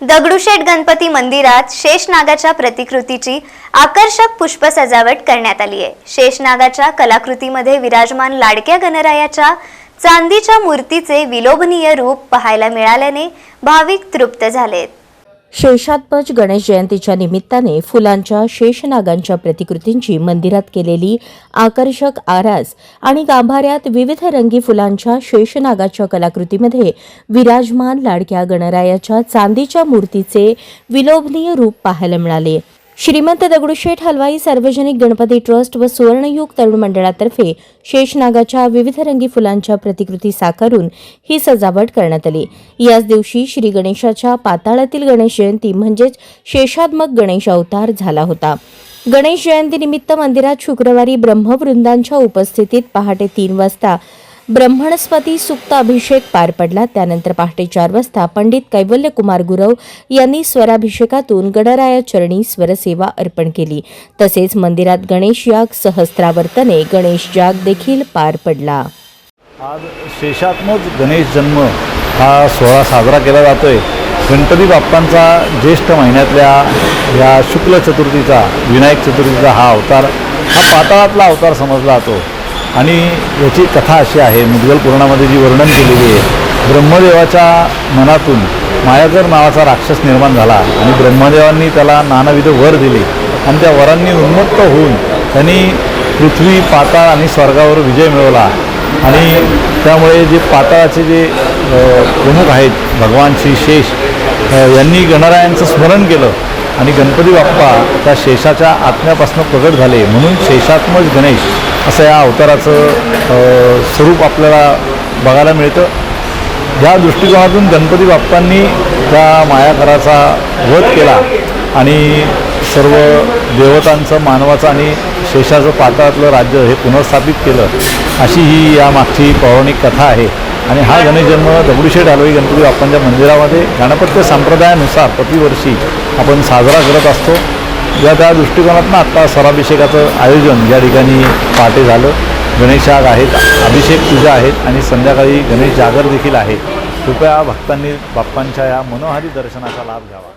दगडूशेठ गणपती मंदिरात शेषनागाच्या प्रतिकृतीची आकर्षक पुष्प सजावट करण्यात आली आहे. शेषनागाच्या कलाकृतीमध्ये विराजमान लाडक्या गणरायाच्या चांदीच्या मूर्तीचे विलोभनीय रूप पाहायला मिळाल्याने भाविक तृप्त झालेत. शेषात्मज गणेश जयंतीच्या निमित्ताने फुलांच्या शेषनागांच्या प्रतिकृतींची मंदिरात केलेली आकर्षक आरास आणि गाभाऱ्यात विविध रंगी फुलांच्या शेषनागाच्या कलाकृतीमध्ये विराजमान लाडक्या गणरायाच्या चांदीच्या मूर्तीचे विलोभनीय रूप पाहायला मिळाले. श्रीमंत दगडूशेठ हलवाई सार्वजनिक गणपती ट्रस्ट व सुवर्णयुग तरुण मंडळातर्फे शेषनागाच्या विविध रंगी फुलांच्या प्रतिकृती साकारून ही सजावट करण्यात आली. याच दिवशी श्री गणेशाच्या पाताळातील गणेश जयंती म्हणजेच शेषात्मक गणेश अवतार झाला होता. गणेश जयंतीनिमित्त मंदिरात शुक्रवारी ब्रह्मवृंदांच्या उपस्थितीत पहाटे तीन वाजता ब्रह्मणस्पती सुक्ताभिषेक पार पडला. त्यानंतर पहाटे चार वाजता पंडित कैवल्यकुमार गुरव यांनी स्वराभिषेकातून गणराया चरणी स्वरसेवा अर्पण केली. तसेच मंदिरात गणेश याग सहस्त्रावर्तने गणेश जाग देखील पार पडला. आज शेषात्मक गणेश जन्म हा सोहळा साजरा केला जातोय. गणपती बाप्पांचा ज्येष्ठ महिन्यातल्या या शुक्ल चतुर्थीचा विनायक चतुर्थीचा हा अवतार हा पाताळातला अवतार समजला जातो. आणि याची कथा अशी आहे मुद्गल पुराणामध्ये जी वर्णन केलेली आहे ब्रह्मदेवाच्या मनातून मायाकर नावाचा राक्षस निर्माण झाला आणि ब्रह्मदेवांनी त्याला नानाविध वर दिले आणि त्या वरांनी उन्मत्त होऊन त्यांनी पृथ्वी पाताळ आणि स्वर्गावर विजय मिळवला. आणि त्यामुळे जे पाताळाचे जे प्रमुख आहेत भगवान श्री शेष यांनी गणरायांचं स्मरण केलं. आणि गणपती बाप्पा त्या शेषाच्या आत्म्यापासून प्रगट झाले म्हणून शेषात्मज गणेश असं या अवताराचं स्वरूप आपल्याला बघायला मिळतं. या दृष्टिकोनातून गणपती बाप्पांनी त्या मायाकराचा वध केला आणि सर्व देवतांचं मानवाचं आणि शेषाचं पाताळातलं राज्य हे पुनर्स्थापित केलं अशी ही या मागची पौराणिक कथा आहे. आणि हा गणेश जन्म दगडूशेठ हलवाई गणपती बाप्पांच्या मंदिरामध्ये. गणपत्य संप्रदायानुसार प्रतिवर्षी आपण साजरा करत असतो. या त्या दृष्टिकोनातून आत्ता सराभिषेकाचं आयोजन या ठिकाणी पहाटे झालं. गणेशाग आहेत अभिषेक पूजा आहेत आणि संध्याकाळी गणेश जागर देखील आहे कृपया भक्तांनी बाप्पांच्या या मनोहारी दर्शनाचा लाभ घ्यावा.